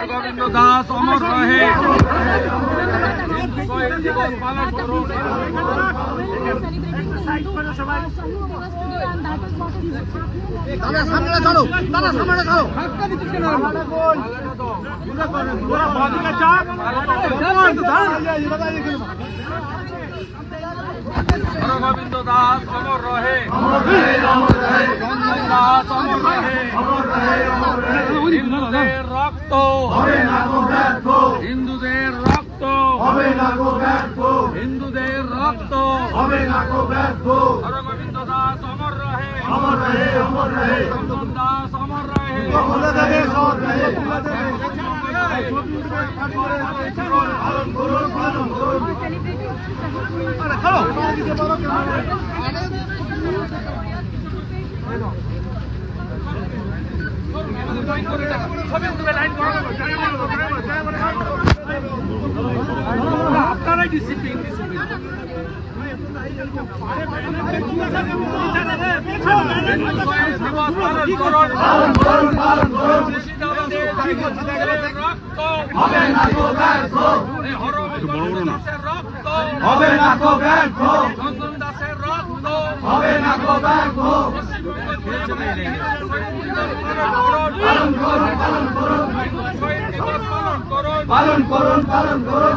হরগোবিন্দ দাস অমর রহে। দিবস পালন করুন সামনে চলো। সামনে চলো। হরগোবিন্দ দাস অমর রহে। দাস অমর রহে। হিন্দুদের রক্ত। হিন্দুদের রক্ত। হিন্দুদের রক্ত। হরগোবিন্দ দাস অমর রহে। চন্দন দাস অমর রহে। আপনারাই ডিসিপ্লিন ডিসিপ্লিন দিবস পালন করুন হবে না তো ব্যর্থ দাসের রক্ত। হবে না তো ব্যর্থ হবে না তো ব্যর্থ পালন করুন পালন করুন পালন করুন পালন করুন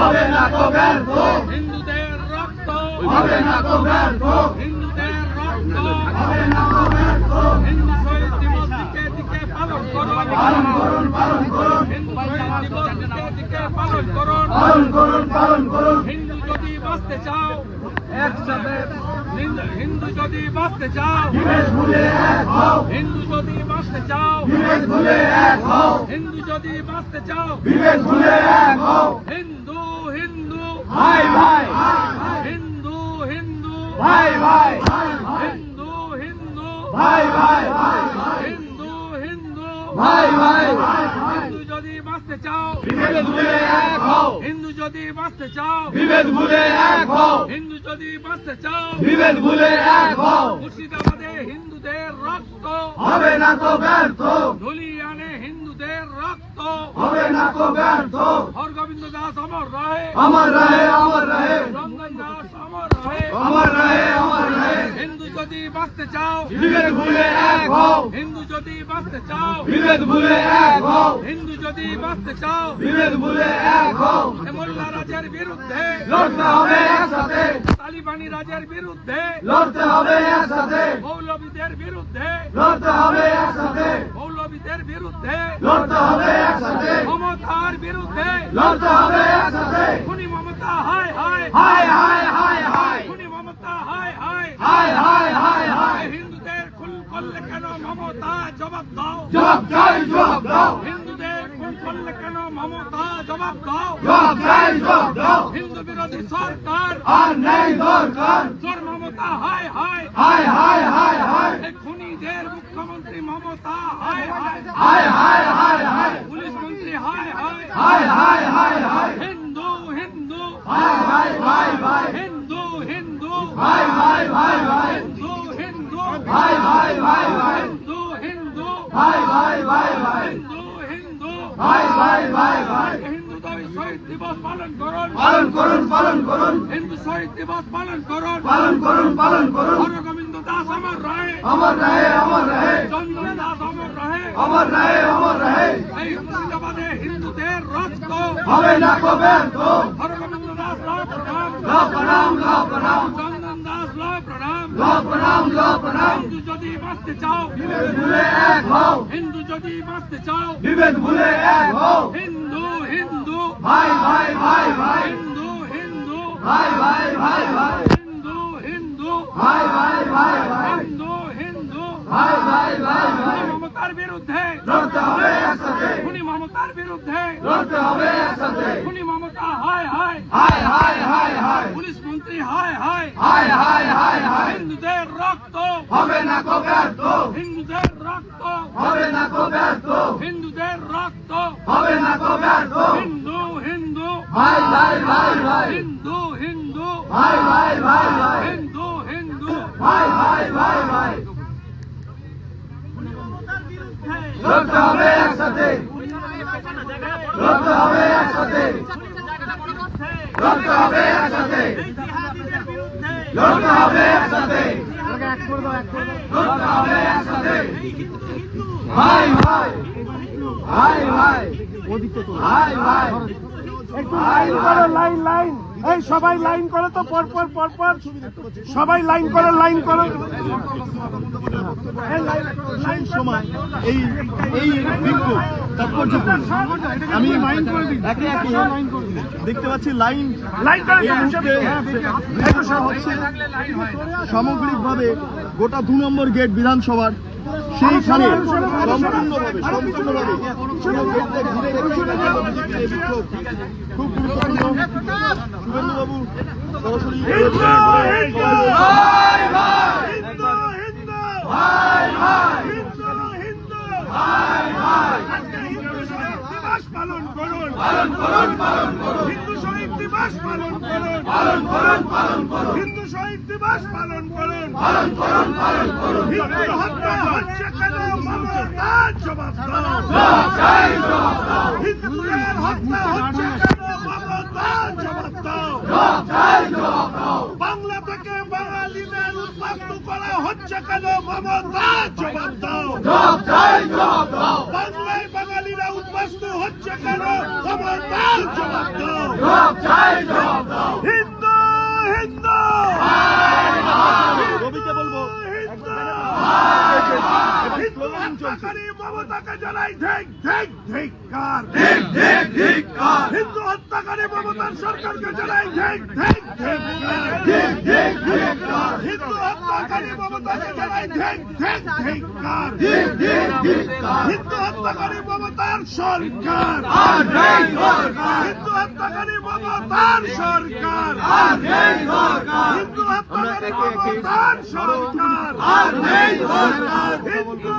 হবে না তো ব্যর্থ হবে না তো ব্যর্থ হবে না তো ব্যর্থ হিন্দু শহীদ দিবস দিকে দিকে পালন করুন পালন করুন হিন্দু শহীদ দিবস দিকে পালন করুন পালন করুন পালন করুন হিন্দু যদি বাঁচতে চাও একসাথে হিন্দু যদি বাঁচতে চাও ভুলে এক হও হিন্দু যদি বাঁচতে চাও ভুলে হিন্দু যদি বাঁচতে চাও ভুলে হিন্দু হিন্দু ভাই ভাই হিন্দু হিন্দু ভাই ভাই হিন্দু হিন্দু ভাই ভাই ভাই ভাই। হিন্দু যদি বাঁচতে চাও বিবেক ভুলে এক হও। হিন্দু যদি বাঁচতে চাও বিবেক ভুলে এক হও। হিন্দু যদি বাঁচতে চাও বিবেক ভুলে এক হও। মুর্শিদাবাদে হিন্দুদের রক্ত। হবে না তো ব্যর্থ। ধুলিয়ানে হিন্দুদের রক্ত। হবে না তো ব্যর্থ। হরগোবিন্দ দাস অমর রায় আমার রাহে আমার রাহে। রঙ্গন দাস অমর রায় রাহে। আমার রাহে হিন্দু যদি বাঁচতে চাও বিবেক ভুলে এক হও। হিন্দু যদি বাঁচতে চাও বিবেক ভুলে এক হও। হিন্দু যদি বাঁচতে চাও বিবেক ভুলে এক হও। হেমল্লা রাজের বিরুদ্ধে লড়তে হবে একসাথে। তালিবানি রাজের বিরুদ্ধে লড়তে হবে একসাথে। মৌলবীদের বিরুদ্ধে লড়তে হবে একসাথে। মৌলবীদের বিরুদ্ধে লড়তে হবে একসাথে। মমতার বিরুদ্ধে লড়তে হবে একসাথে। খুনি মমতা হায় হায়। হায় হায় হায় হায়। হায় হায় হায় হায় হায় হায় হিন্দুদের খুন করলে কেন মমতা জবাব দাও জবাব চাই জবাব দাও হিন্দুদের খুন করলে কেন মমতা জবাব দাও জবাব চাই জবাব দাও হিন্দু বিরোধী সরকার আর নেই দরকার চোর মমতা হায় হায় হায় হায় হায় হায় খুনিদের মুখ্যমন্ত্রী মমতা হায় হায় হায় হায় হায় হায় পুলিশ মন্ত্রী হায় হায় হায় হায় হায় হায় হিন্দু হিন্দু হায় হায় ভাই ভাই ভাই ভাই। হিন্দু হিন্দু। ভাই ভাই ভাই ভাই। হিন্দু হিন্দু। ভাই ভাই ভাই ভাই। হিন্দু হিন্দু। ভাই ভাই ভাই ভাই। হিন্দু দাবি শহীদ দিবস পালন করুন। পালন করুন পালন করুন। হিন্দু শহীদ দিবস পালন করুন। পালন করুন পালন করুন। হরগোবিন্দ দাস আমার রায় অমর রহে অমর রহে। চন্দন দাস আমার রায় অমর রহে অমর রহে। এই মুর্শিদাবাদে হিন্দুদের রক্ত। হবে না কো ব্যর্থ হরগোবিন্দ দাস ল প্রণাম। ল প্রণাম ল প্রণাম চন্দন দাস ল প্রণাম ল প্রণাম ল প্রণাম হিন্দু যদি বাঁচতে চাও বিবেক ভুলে এক হও। হিন্দু যদি বাঁচতে চাও বিবেক ভুলে এক হও। হিন্দু হিন্দু। ভাই ভাই ভাই ভাই। হিন্দু হিন্দু। ভাই ভাই ভাই ভাই। হিন্দু হিন্দু। ভাই ভাই ভাই ভাই। হিন্দু হিন্দু। ভাই ভাই ভাই ভাই। মমতার বিরুদ্ধে। লড়তে হবে একসাথে। খুনি মমতার বিরুদ্ধে। লড়তে হবে একসাথে। খুনি মমতা হায় হায় হায় হায় হায় হায় পুলিশ মন্ত্রী হায় হায় হায় হায় হায় হায় হিন্দুদের রক্ত হবে না কো ব্যর্থ হিন্দুদের রক্ত হবে না কো ব্যর্থ হিন্দুদের রক্ত হবে না কো ব্যর্থ হিন্দু হিন্দু ভাই ভাই ভাই ভাই হিন্দু হিন্দু ভাই ভাই ভাই ভাই হিন্দু হিন্দু ভাই ভাই ভাই ভাই লড়তে হবে একসাথে একসাথে লড়তে হবে একসাথে লড়তে হবে একসাথে লড়তে হবে একসাথে লড়তে হবে একসাথে ভাই ভাই। ভাই ভাই। ভাই ভাই। লাইন করো লাইন লাইন এই সবাই লাইন করো তো পর পর পর পর। সবাই লাইন করো লাইন করো। এই লাইন সময়। এই এই বিক্ষোভ তাৎপর্যপূর্ণ। আমি একে একে দেখতে পাচ্ছি লাইন। লাইন করো এই হচ্ছে সামগ্রিকভাবে গোটা দু নম্বর গেট বিধানসভার সেইখানে সম্পূর্ণভাবে সম্পূর্ণভাবে ঘিরে রেখে খুব গুরুত্বপূর্ণ শুভেন্দুবাবু সরাসরি পালন করুন পালন করুন পালন করুন হিন্দু শহীদ দিবস পালন করুন পালন করুন পালন করুন হিন্দু শহীদ দিবস পালন করুন পালন করুন পালন করুন হিন্দু হত্যা হচ্ছে কেন মমতার জবাব দাও জবাব চাই জবাব দাও হিন্দুদের হত্যা হচ্ছে বাংলা থেকে বাঙালিদের উদ্বাস্তু করা হচ্ছে কেন মমতার জবাব দাও বাংলায় বাঙালিরা উদ্বাস্তু হচ্ছে কেন মমতার জবাব দাও হিন্দু হিন্দু রবিকে বলব হিন্দু মমতাকে জানাই ধিক ধিক ধিক্কার ঠিক ঠিক ঠিক কার হিন্দু হত্যাকারী মমতার সরকারকে জানাই ধিক ধিক ধিক্কার ঠিক ঠিক ঠিক কার হিন্দু হত্যাকারী মমতাকে জানাই ধিক ধিক ধিক্কার ঠিক ঠিক ঠিক কার হিন্দু হত্যাকারী মমতার সরকার। আর নেই সরকার হিন্দু হত্যাকারী মমতার সরকার। আর নেই সরকার হিন্দু হত্যাকারী মমতার সরকার। আর নেই সরকার হিন্দু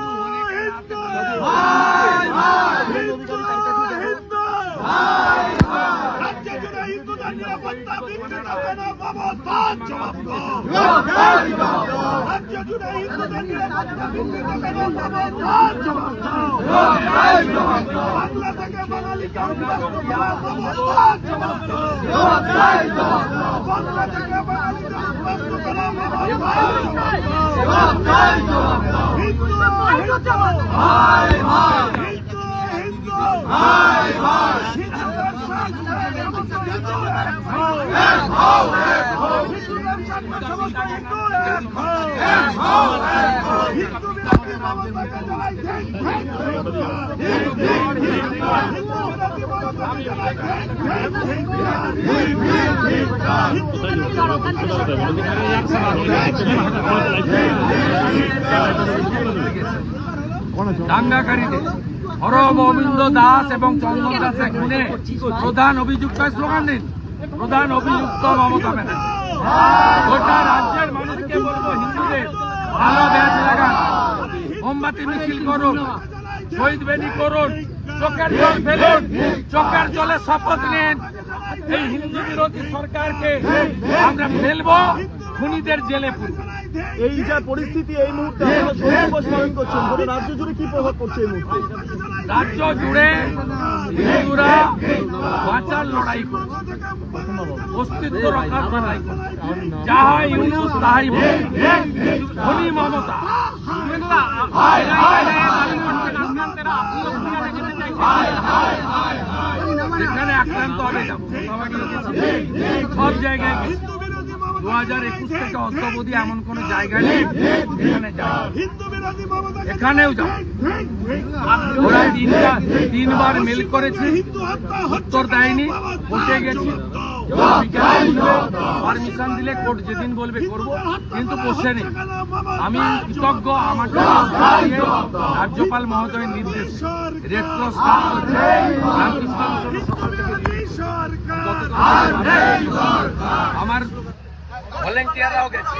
ভাই ভাই হিন্দু হিন্দু রাজ্য জুড়ে হিন্দুদের নিরাপত্তা বিঘ্নিত কেন মমতার জবাব দাও জবাব চাই জবাব দাও রাজ্য জুড়ে হিন্দুদের নিরাপত্তা বিঘ্নিত কেন মমতার জবাব দাও জবাব চাই জবাব দাও বাংলা থেকে বাঙালিকে উদ্বাস্ত করা মমতার জবাব দাও জবাব চাই জবাব দাও বাংলা থেকে বাঙালিকে উদ্বাস্ত করা মমতার জবাব দাও জবাব চাই জবাব দাও হিন্দু হিন্দু হিন্দু হিন্দু দাঙ্গাকারীদের হরব অবিন্দ দাস এবং চন্দন দাসের খুনে প্রধান অভিযুক্ত স্লোগান দিন। প্রধান অভিযুক্ত মমতা ব্যানার্জি। গোটা রাজ্যের মানুষকে বলব হিন্দুদের ভালো ব্যাস লাগান। মোমবাতি মিছিল করুন, শহীদ বেদি করুন চোখের জল ফেলুন চোখের জলে শপথ নিন এই হিন্দু বিরোধী সরকারকে আমরা ফেলব খুনিদের জেলে পুরবো এই যা পরিস্থিতি এই মুহূর্তে পালন করছেন রাজ্য জুড়ে কি প্রভাব পড়ছে এই মুহূর্তে রাজ্য জুড়ে হিন্দুরা বাঁচার লড়াই করছে অস্তিত্ব রক্ষার লড়াই করছে যাহা ইউনুস তাহাই ধনী মমতা যেখানে আক্রান্ত হবে যাব সব জায়গায় দু হাজার একুশ থেকে এমন কোন জায়গা নেই। মমতাকে এখানেও ওরা তিনবার তিনবার মেল করেছে। উত্তর দেয়নি। কোর্টে গেছি। পারমিশন দিলে কোর্ট যেদিন বলবে করব। কিন্তু বসে নেই। আমি কৃতজ্ঞ আমার রাজ্যপাল মহোদয়ের নির্দেশ। রেড ক্রস আমার ভলেন্টিয়াররাও গেছে।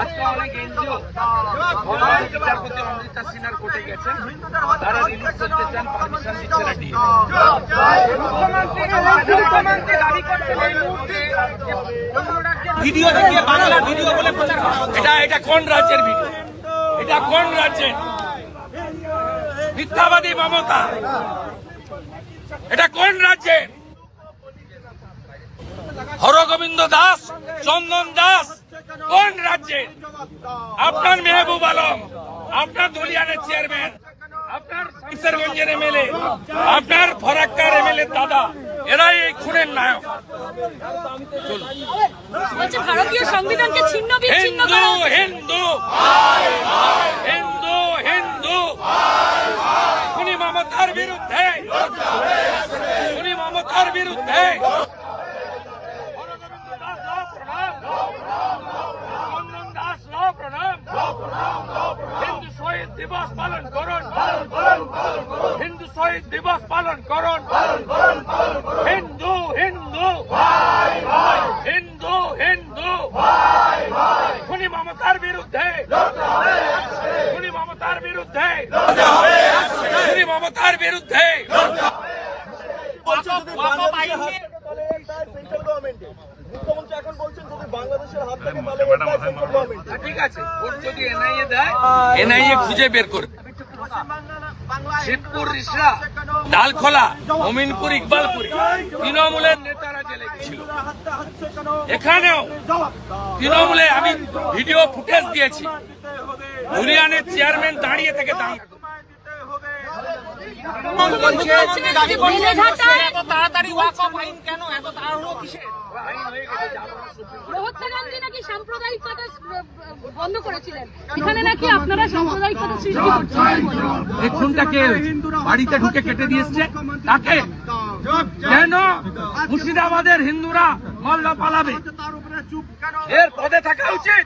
আজকে অনেক এনজিও বিচারপতি অমৃতা সিনহার কোর্টে গেছেন। তারা রিলিজ করতে চান পারমিশন দিচ্ছে না ভিডিও দেখিয়ে বাংলা ভিডিও বলে প্রচার করা এটা এটা কোন রাজ্যের ভিডিও? এটা কোন রাজ্যের? মিথ্যাবাদী মমতা। এটা কোন রাজ্যে হরগোবিন্দ দাস চন্দন দাস কোন রাজ্যে? আপনার মেহবুব আলম আপনার দলিয়ানের চেয়ারম্যান আপনার কিশোরগঞ্জের এমএলএ আপনার ফরাক্কার এমএলএ দাদা এরাই এই খুনের নায়ক। ভারতীয় সংবিধানকে ছিন্ন বিচ্ছিন্ন হিন্দু হিন্দু। হিন্দু হিন্দু। খুনি মমতার বিরুদ্ধে। খুনি মমতার বিরুদ্ধে হরগোবিন্দ দাস লাও প্রণাম। চন্দন দাস লাও প্রণাম। হিন্দু শহীদ দিবস পালন করুন। হিন্দু শহীদ দিবস পালন করুন। হিন্দু হিন্দু। হিন্দু হিন্দু। খুনি মমতার বিরুদ্ধে। খুনি মমতার বিরুদ্ধে। খুনি মমতার বিরুদ্ধে। বলছে যদি বাংলাদেশের হাত থাকে তাহলে তার সেন্ট্রাল গভর্নমেন্টে মুখ্যমন্ত্রী এখন বলছেন যদি বাংলাদেশের হাত থাকে তাহলে তার সেন্ট্রাল গভর্নমেন্টে ঠিক আছে ওর যদি এনআইএ দেয় এনআইএ খুঁজে বের করবে। শিবপুর রিসরা ডালখোলা অমিনপুর ইকবালপুর তৃণমূলের নেতারা জেলে ছিল এখানেও তৃণমূলে আমি ভিডিও ফুটেজ দিয়েছি। ধুলিয়ানের চেয়ারম্যান দাঁড়িয়ে থেকে দাঁড়িয়ে তাড়াতাড়ি ওয়াক অফ আইন কেন? এত তাড়াহুড়ো কিসের? মহাত্মা গান্ধী নাকি সাম্প্রদায়িকতা বন্ধ করেছিলেন? এখানে নাকি আপনারা সাম্প্রদায়িকতা সৃষ্টি করছেন? এই খুনটাকে বাড়িতে ঢুকে কেটে দিয়েছে। তাকে কেন মুর্শিদাবাদের হিন্দুরা মাল্লা পালাবে। এর পদে থাকা উচিত।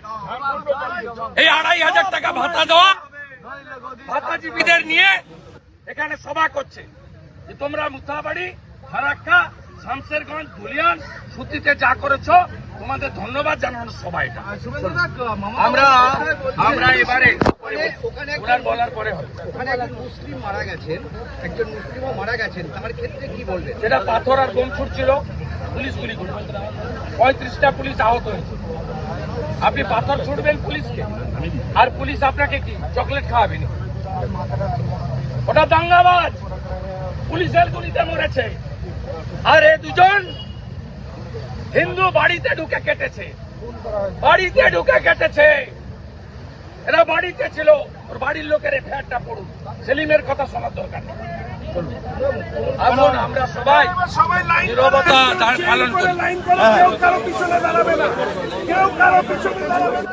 এই আড়াই হাজার টাকা ভাতা দেওয়া ভাতাজীবীদের নিয়ে এখানে সভা করছে। যে তোমরা মুথাবাড়ি ফারাক্কা শামসেরগঞ্জ ধুলিয়ান সুতিতে যা করেছ তোমাদের ধন্যবাদ জানানোর সবাই আমরা আমরা এবারে ওনার বলার পরে হবে। ওখানে একজন মুসলিম মারা গেছেন একজন মুসলিমও মারা গেছেন তার ক্ষেত্রে কি বলবেন? যেটা পাথর আর বোম ছুটছিল পুলিশ গুলি পঁয়ত্রিশটা পুলিশ আহত হয়েছে। আপনি পাথর ছুটবেন পুলিশকে? আর পুলিশ আপনাকে কি চকলেট খাওয়াবেনি ওটা দাঙ্গাবাজ! পুলিশের গুলিতে মরেছে। আর এ দুজন হিন্দু বাড়িতে ঢুকে কেটেছে। বাড়িতে ঢুকে কেটেছে। এরা বাড়িতে ছিল ওর বাড়ির লোকের এফআইআরটা পড়ুন সেলিমের কথা শোনার দরকার আসুন আমরা সবাই নীরবতা পালন করি। কেউ কারও পিছনে দাঁড়াবে না কেউ কারও পিছনে দাঁড়াবে না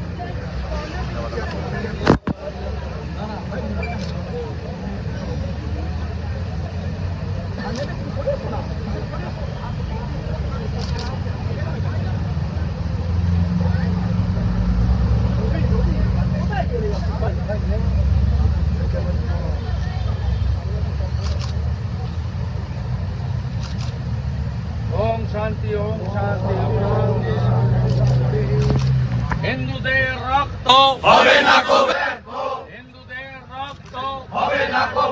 শান্তি ওম শান্তি ওম শান্তি। হিন্দুদের রক্ত হবে না কো হিন্দুদের রক্ত হবে না কো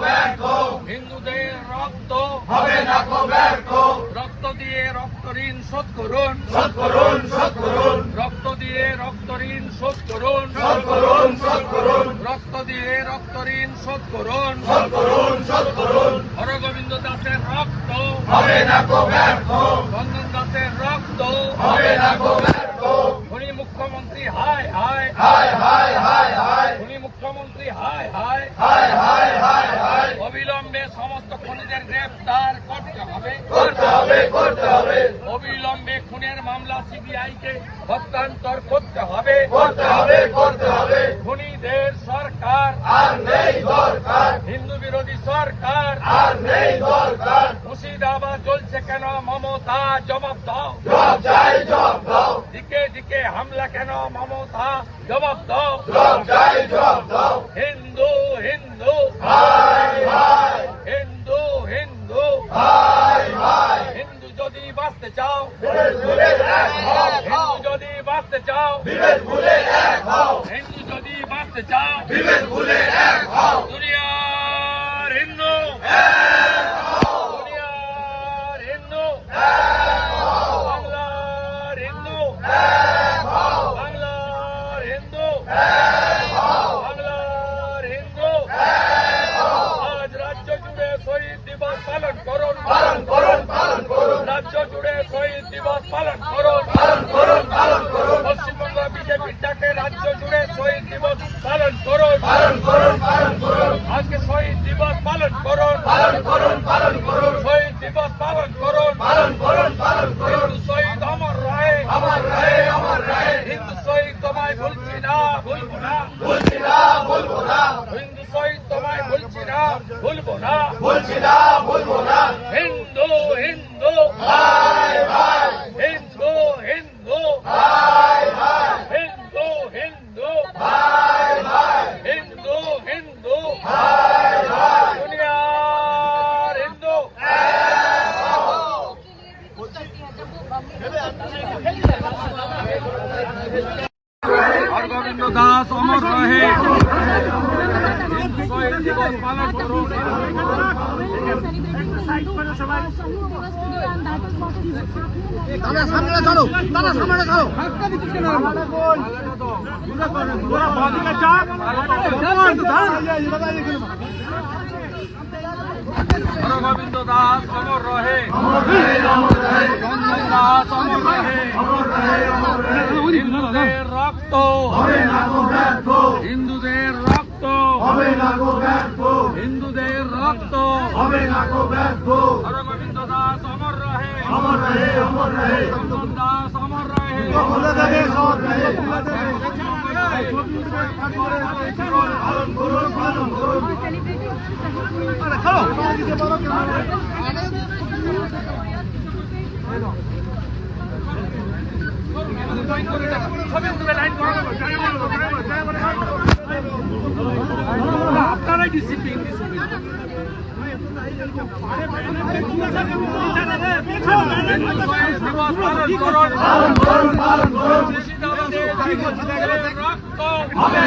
হিন্দুদের রক্ত হবে না কো রক্ত দিয়ে রক্ত ঋণ শোধ করুন। শোধ করুন শোধ করুন। দিয়ে রক্ত ঋণ শোধ করুন। শোধ করুন শোধ করুন। রক্ত দিয়ে রক্ত ঋণ শোধ করুন। শোধ করুন শোধ করুন। হরগোবিন্দ দাসের রক্ত। হবে না কো চন্দন দাসের রক্ত। হবে না উনি মুখ্যমন্ত্রী হায় হায়। হায় হায় হায় হায়। হিন্দু যদি বাঁচতে চাও বিভেদ ভুলে এক হও। হিন্দু যদি বাঁচতে চাও বিভেদ ভুলে এক হও। পালন করুন পালন করুন পালন করুন। পশ্চিমবঙ্গ বিজেপির ডাকে রাজ্য জুড়ে শহীদ দিবস পালন করুন। পালন করুন পালন করুন। আজকে শহীদ দিবস পালন করুন। পালন করুন পালন করুন। শহীদ দিবস পালন করুন। পালন করুন পালন করুন। শহীদ অমর রায়। অমর রায় অমর রায়। হিন্দু শহীদ তোমায় ভুলছি না ভুলবো না। ভুলছি না ভুলবো না। হিন্দু শহীদ তোমায় ভুলছি না ভুলবো না। ভুলছি না হিন্দু হিন্দু ভাই ভাই হিন্দু হিন্দু ভাই ভাই হিন্দু হিন্দু ভাই ভাই হিন্দু হিন্দু ভাই ভাই দুনিয়ার হিন্দু হরগোবিন্দ দাস অমর রহে দিবস পালন করুন দাদা সামনে চলো দাদা সামনে চলো বাদিকে যা হরগোবিন্দ দাস অমর রহে। চন্দন দাস অমর রহে। হিন্দুদের রক্ত। হিন্দুদের রক্ত। হিন্দুদের রক্ত। হরগোবিন্দ দাস অমর রহে। চন্দন দাস অমর রহে। ডিসিপ্লিন ডিসিপ্লিন দিবস পালন করুন পালন করুন পালন করুন মুর্শিদাবাদে রক্ত হবে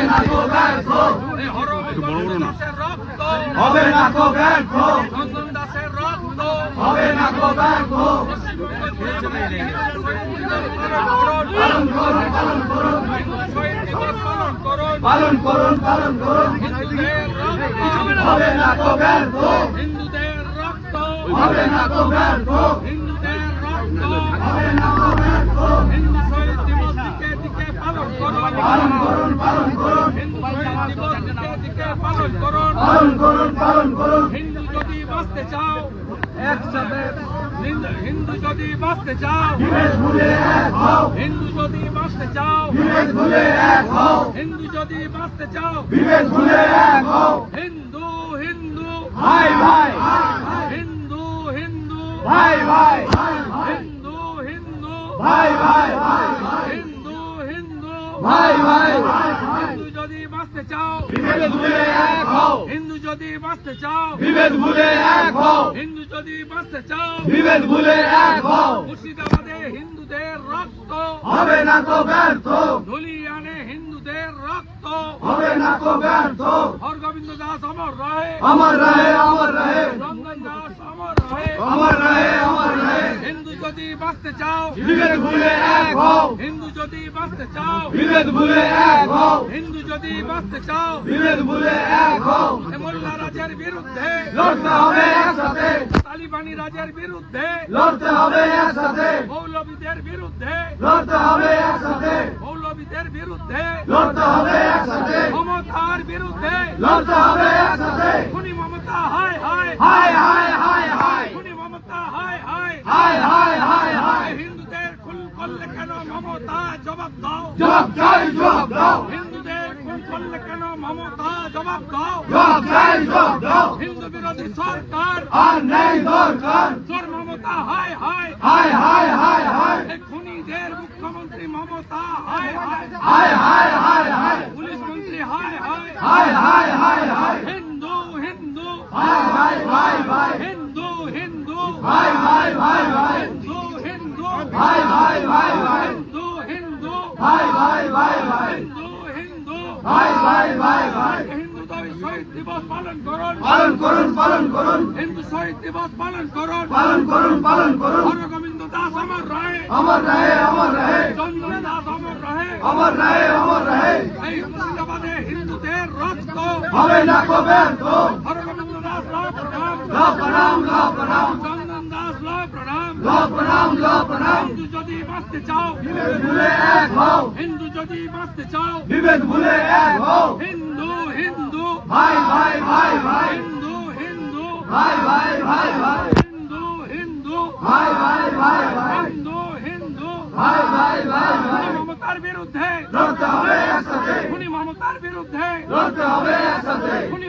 না তো ব্যর্থ বড় বড় না। রক্ত হবে না তো ব্যর্থ চন্দন দাসের রক্ত হবে না তো ব্যর্থ পালন করুন পালন করুন। পালন করুন পালন করুন। হবে না তো ব্যর্থ হিন্দুদের রক্ত হবে না তো ব্যর্থ হিন্দুদের রক্ত হবে না তো ব্যর্থ হিন্দু শহীদ দিবস দিকে দিকে পালন করুন পালন করুন হিন্দু দিকে দিকে পালন করুন পালন করুন পালন করুন হিন্দু যদি বাঁচতে চাও একসাথে হিন্দু যদি বাঁচতে চাও হিন্দু যদি বাঁচতে চাও হিন্দু যদি বাঁচতে চাও হিন্দু হিন্দু ভাই ভাই হিন্দু হিন্দু ভাই ভাই হিন্দু হিন্দু ভাই ভাই হিন্দু ভাই ভাই। হিন্দু যদি বাঁচতে চাও হিন্দু যদি বাঁচতে চাও বিভেদ ভুলে এক হও। হিন্দু যদি বাঁচতে চাও বিভেদ ভুলে এক হও। মুর্শিদাবাদে হিন্দুদের রক্ত। হবে না তো ব্যর্থ। ধুলিয়ানে হিন্দুদের রক্ত। হবে না তো ব্যর্থ। হরগোবিন্দ দাস অমর রহে। আমার রাহে আমার রাহে। চন্দন দাস অমর রহে। আমার রাহে। যদি বাঁচতে চাও বিভেদ ভুলে এক হও। হিন্দু যদি বাঁচতে চাও বিভেদ ভুলে এক হও। হিন্দু যদি বাঁচতে চাও বিভেদ ভুলে এক হও। মোল্লা রাজের বিরুদ্ধে লড়তে হবে একসাথে। তালিবানি রাজের বিরুদ্ধে লড়তে হবে একসাথে। মৌলবীদের বিরুদ্ধে লড়তে হবে একসাথে। মৌলবীদের বিরুদ্ধে লড়তে হবে একসাথে। মমতার বিরুদ্ধে লড়তে হবে একসাথে। খুনি মমতা হায়। হায় হায় হায়। হায় হায় হায় হায় হায় হিন্দুদের খুন করলে কেন মমতা জবাব দাও জবাব চাই জবাব দাও হিন্দুদের খুন করলে কেন মমতা জবাব দাও জবাব চাই জবাব দাও হিন্দু বিরোধী সরকার আর নেই দরকার চোর মমতা হায় হায় হায় হায় হায় হায় খুনিদের মুখ্যমন্ত্রী মমতা হায় হায় হায় হায় হায় হায় পুলিশ মন্ত্রী হায় হায় হায় হায় হায় হায় হিন্দু হিন্দু হায় হায় ভাই ভাই ভাই ভাই। হিন্দু হিন্দু। ভাই ভাই ভাই ভাই। হিন্দু হিন্দু। ভাই ভাই ভাই ভাই। হিন্দু হিন্দু। ভাই ভাই ভাই ভাই। হিন্দু শহীদ দিবস পালন করুন। পালন করুন পালন করুন। হিন্দু শহীদ দিবস পালন করুন। পালন করুন পালন করুন। হরগোবিন্দ দাস অমর রায় আমার রাহে আমার রাহে। চন্দন দাস অমর রায় আমার রাহে আমার রাহে। এই মুর্শিদাবাদে হিন্দুদের রক্ত। হবে না তো। দাস ল প্রণাম ল প্রণাম ল প্রণাম চন্দন দাস ল প্রণাম ল প্রণাম হিন্দু যদি বাঁচতে চাও বিভেদ ভুলে এক হও। হিন্দু যদি বাঁচতে চাও বিভেদ ভুলে এক হও। হিন্দু হিন্দু। ভাই ভাই ভাই ভাই। হিন্দু হিন্দু। ভাই ভাই ভাই ভাই। হিন্দু হিন্দু। ভাই ভাই ভাই ভাই। হিন্দু হিন্দু। ভাই ভাই ভাই ভাই। মমতার বিরুদ্ধে। লড়তে হবে একসাথে। খুনি মমতার বিরুদ্ধে। লড়তে হবে একসাথে। খুনি